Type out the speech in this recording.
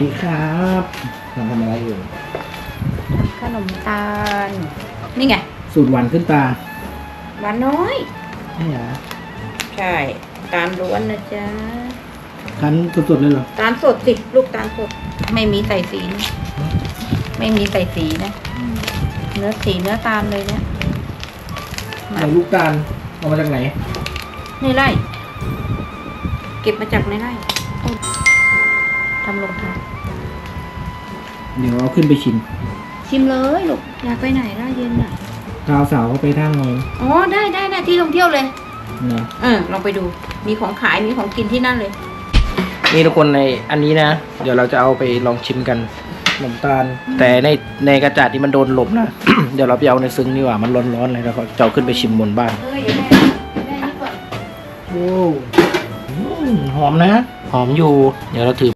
ดีครับเราทำอะไรอยู่ ขนมตาล นี่ไง สูตรหวานขึ้นตาหวานน้อย ใช่เหรอใช่ ตาลล้วนนะจ๊ะ คั้นสดๆเลยเหรอ ตาลสดสิ ลูกตาลสด ไม่มีใส่สีนะไม่มีใส่สีนะ เนื้อสีเนื้อตาลเลยเนี่ยไหนลูกตาลเอามาจากไหน ในไร่ เก็บมาจากในไร่ ทำลงทานเดี๋ยวเอาขึ้นไปชิมชิมเลยลูกอยากไปไหนล่ะเย็นอะดาวเสาวก็ไปทางหน่อยอ๋อได้ได้ได้ที่ท่องเที่ยวเลยนะเออลองไปดูมีของขายมีของกินที่นั่นเลย นี่ทุกคนในอันนี้นะ เดี๋ยวเราจะเอาไปลองชิมกันขนมตาล แต่ในในกระจาดที่มันโดนลมนะ เดี๋ยวเราไปเอาในซึ้งดีกว่ามันร้อนๆเลยแล้วก็จะเอาขึ้นไปชิมบนบ้าน เออเดี๋ยวแม่เดี๋ยวแม่นี่ก่อน โอ้อืมหอมนะ หอมอยู่ เดี๋ยวเราถือ